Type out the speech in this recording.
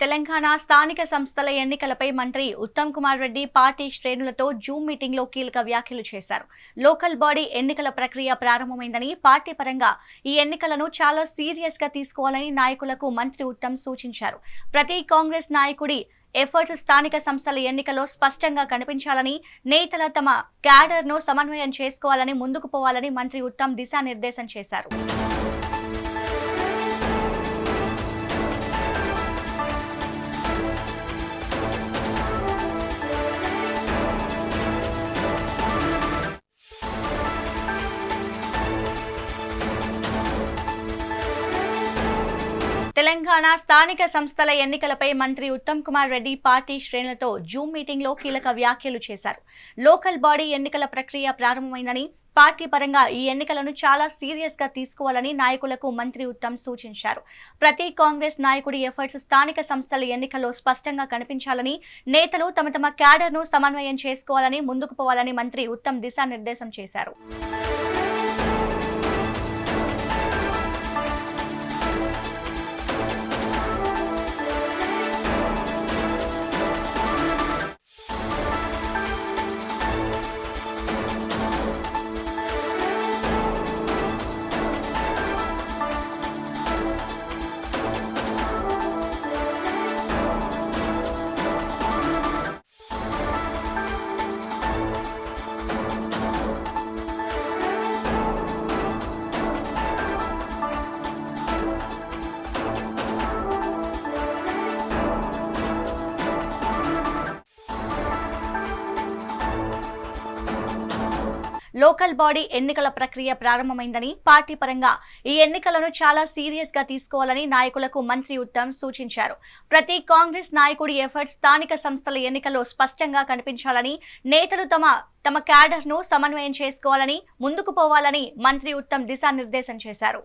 తెలంగాణ స్థానిక సంస్థల ఎన్నికలపై మంత్రి ఉత్తమ్ కుమార్ రెడ్డి పార్టీ శ్రేణులతో జూమ్ మీటింగ్లో కీలక వ్యాఖ్యలు చేశారు. లోకల్ బాడీ ఎన్నికల ప్రక్రియ ప్రారంభమైందని పార్టీ పరంగా ఈ ఎన్నికలను చాలా సీరియస్గా తీసుకోవాలని నాయకులకు మంత్రి ఉత్తమ్ సూచించారు. ప్రతి కాంగ్రెస్ నాయకుడి ఎఫర్ట్స్ స్థానిక సంస్థల ఎన్నికల్లో స్పష్టంగా కనిపించాలని నేతల తమ క్యాడర్ను సమన్వయం చేసుకోవాలని ముందుకు పోవాలని మంత్రి ఉత్తమ్ దిశానిర్దేశం చేశారు. తెలంగాణ స్థానిక సంస్థల ఎన్నికలపై మంత్రి ఉత్తమ్ కుమార్ రెడ్డి పార్టీ శ్రేణులతో జూమ్ మీటింగ్లో కీలక వ్యాఖ్యలు చేశారు. లోకల్ బాడీ ఎన్నికల ప్రక్రియ ప్రారంభమైందని పార్టీ పరంగా ఈ ఎన్నికలను చాలా సీరియస్గా తీసుకోవాలని నాయకులకు మంత్రి ఉత్తమ్ సూచించారు. ప్రతి కాంగ్రెస్ నాయకుడి ఎఫర్ట్స్ స్థానిక సంస్థల ఎన్నికల్లో స్పష్టంగా కనిపించాలని నేతలు తమ తమ క్యాడర్ను సమన్వయం చేసుకోవాలని ముందుకు పోవాలని మంత్రి ఉత్తమ్ దిశానిర్దేశం చేశారు. లోకల్ బాడీ ఎన్నికల ప్రక్రియ ప్రారంభమైందని పార్టీ పరంగా ఈ ఎన్నికలను చాలా సీరియస్గా తీసుకోవాలని నాయకులకు మంత్రి ఉత్తమ్ సూచించారు. ప్రతి కాంగ్రెస్ నాయకుడి ఎఫర్ట్స్ స్థానిక సంస్థల ఎన్నికల్లో స్పష్టంగా కనిపించాలని నేతలు తమ తమ క్యాడర్ను సమన్వయం చేసుకోవాలని ముందుకు పోవాలని మంత్రి ఉత్తమ్ దిశానిర్దేశం చేశారు.